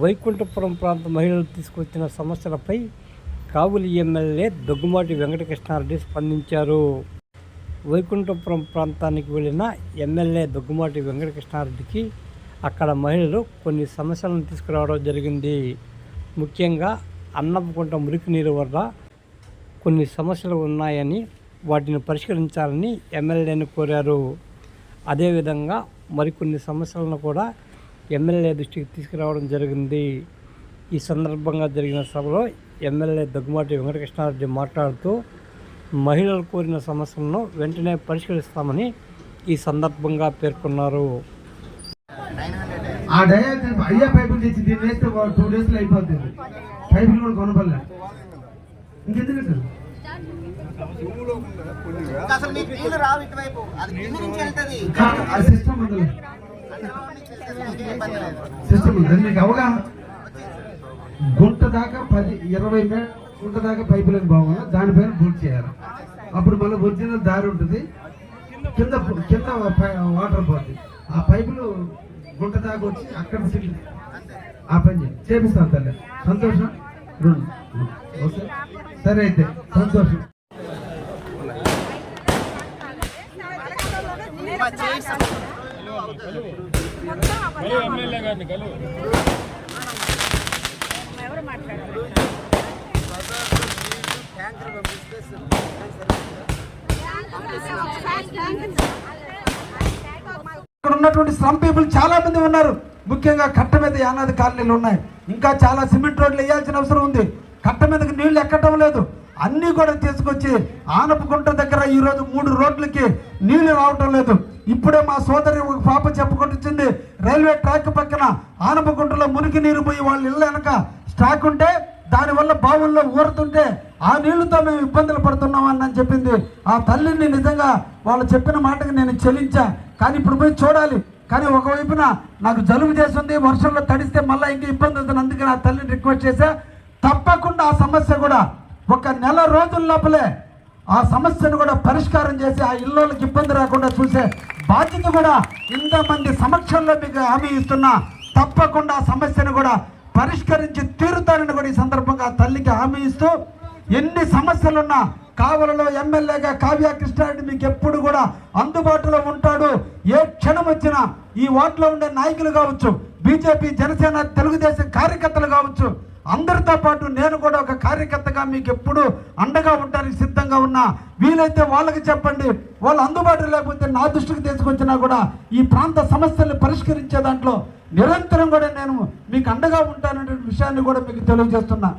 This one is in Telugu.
వైకుంఠపురం ప్రాంత మహిళలు తీసుకొచ్చిన సమస్యలపై కావులి ఎమ్మెల్యే దగ్గుమాటి వెంకటకృష్ణారెడ్డి స్పందించారు. వైకుంఠపురం ప్రాంతానికి వెళ్ళిన ఎమ్మెల్యే దగ్గుమాటి వెంకటకృష్ణారెడ్డికి అక్కడ మహిళలు కొన్ని సమస్యలను తీసుకురావడం జరిగింది. ముఖ్యంగా అన్నపకుంట మురికి నీరు వల్ల కొన్ని సమస్యలు ఉన్నాయని వాటిని పరిష్కరించాలని ఎమ్మెల్యేని కోరారు. అదేవిధంగా మరికొన్ని సమస్యలను కూడా ఎమ్మెల్యే దృష్టికి తీసుకురావడం జరిగింది. ఈ సందర్భంగా జరిగిన సభలో ఎమ్మెల్యే దగ్గుమాటి వెంకటకృష్ణారెడ్డి మాట్లాడుతూ మహిళలు కోరిన సమస్యలను వెంటనే పరిష్కరిస్తామని ఈ సందర్భంగా పేర్కొన్నారు. ఆ అయ్యే పైపులు తెచ్చి దీన్ని వేస్తే టూ డేస్లో అయిపోతుంది పైపులు కూడా కొనపడలే ఇంకెందుకు సార్? అసలు మీకు నీళ్ళు రావు ఇటువైపు. అది కింద నుంచి వెళ్తుంది. ఆ సిస్టమ్ సిస్టమ్ మీకు అవగాహన గుంట దాకా పది ఇరవై మే గుంట దాకా పైపులను బాగున్నా దానిపైన బూట్ చేయాలి. అప్పుడు మళ్ళీ ఒరిజినల్ దారి ఉంటుంది. కింద కింద వాటర్ పోతుంది ఆ పైపులు గుంట దాకా వచ్చి అక్కడ సిల్ ఆ పని చేపిస్తాను తల్లి. సంతోషం? రెండు. ఓకే. సరే అయితే. సంతోషం. ఇక్కడ ఉన్నటువంటి స్లమ్ పీపుల్ చాలా మంది ఉన్నారు. ముఖ్యంగా కట్ట మీద యానాది కాలనీలు ఉన్నాయి. ఇంకా చాలా సిమెంట్ రోడ్లు వేయాల్సిన అవసరం ఉంది. కట్ట మీదకి నీళ్ళు ఎక్కడం లేదు. అన్నీ కూడా తీసుకొచ్చి ఆనపకుంట దగ్గర ఈ రోజు మూడు రోడ్లకి నీళ్ళు రావటం లేదు. ఇప్పుడే మా సోదరి ఒక పాప చెప్పుకుంటుంది రైల్వే ట్రాక్ పక్కన ఆనపకుంటలో మురికి నీరు పోయి వాళ్ళ ఇళ్ళ వెనక స్టాక్ ఉంటే దానివల్ల బావుల్లో ఊరుతుంటే ఆ నీళ్ళతో మేము ఇబ్బందులు పడుతున్నామని అని చెప్పింది. ఆ తల్లిని నిజంగా వాళ్ళు చెప్పిన మాటకి నేను చెల్లించా కానీ ఇప్పుడు పోయి చూడాలి. కానీ ఒకవైపున నాకు జలుబు చేస్తుంది వర్షంలో తడిస్తే మళ్ళీ ఇంకా ఇబ్బంది అవుతుంది. అందుకని ఆ తల్లిని రిక్వెస్ట్ చేశా. తప్పకుండా ఆ సమస్య కూడా ఒక నెల రోజుల లోపలే ఆ సమస్యను కూడా పరిష్కారం చేసి ఆ ఇళ్ళకి ఇబ్బంది రాకుండా చూసే బాధ్యత కూడా ఇంతమంది సమక్షంలో మీకు హామీ ఇస్తున్నా తప్పకుండా సమస్యను కూడా పరిష్కరించి తీరుతానని కూడా ఈ సందర్భంగా తల్లికి హామీ ఇస్తూ ఎన్ని సమస్యలున్నా కావలలో ఎమ్మెల్యేగా కావ్య కృష్ణారెడ్డి మీకు ఎప్పుడు కూడా అందుబాటులో ఉంటాడు. ఏ క్షణం వచ్చినా ఈ వార్డులో ఉండే నాయకులు కావచ్చు బీజేపీ జనసేన తెలుగుదేశం కార్యకర్తలు కావచ్చు అందరితో పాటు నేను కూడా ఒక కార్యకర్తగా మీకు ఎప్పుడు అండగా ఉండడానికి సిద్ధంగా ఉన్నా. వీలైతే వాళ్ళకి చెప్పండి. వాళ్ళు అందుబాటులో లేకపోతే నా దృష్టికి తీసుకొచ్చినా కూడా ఈ ప్రాంత సమస్యల్ని పరిష్కరించే దాంట్లో నిరంతరం కూడా నేను మీకు అండగా ఉంటాననే విషయాన్ని కూడా మీకు తెలియజేస్తున్నా.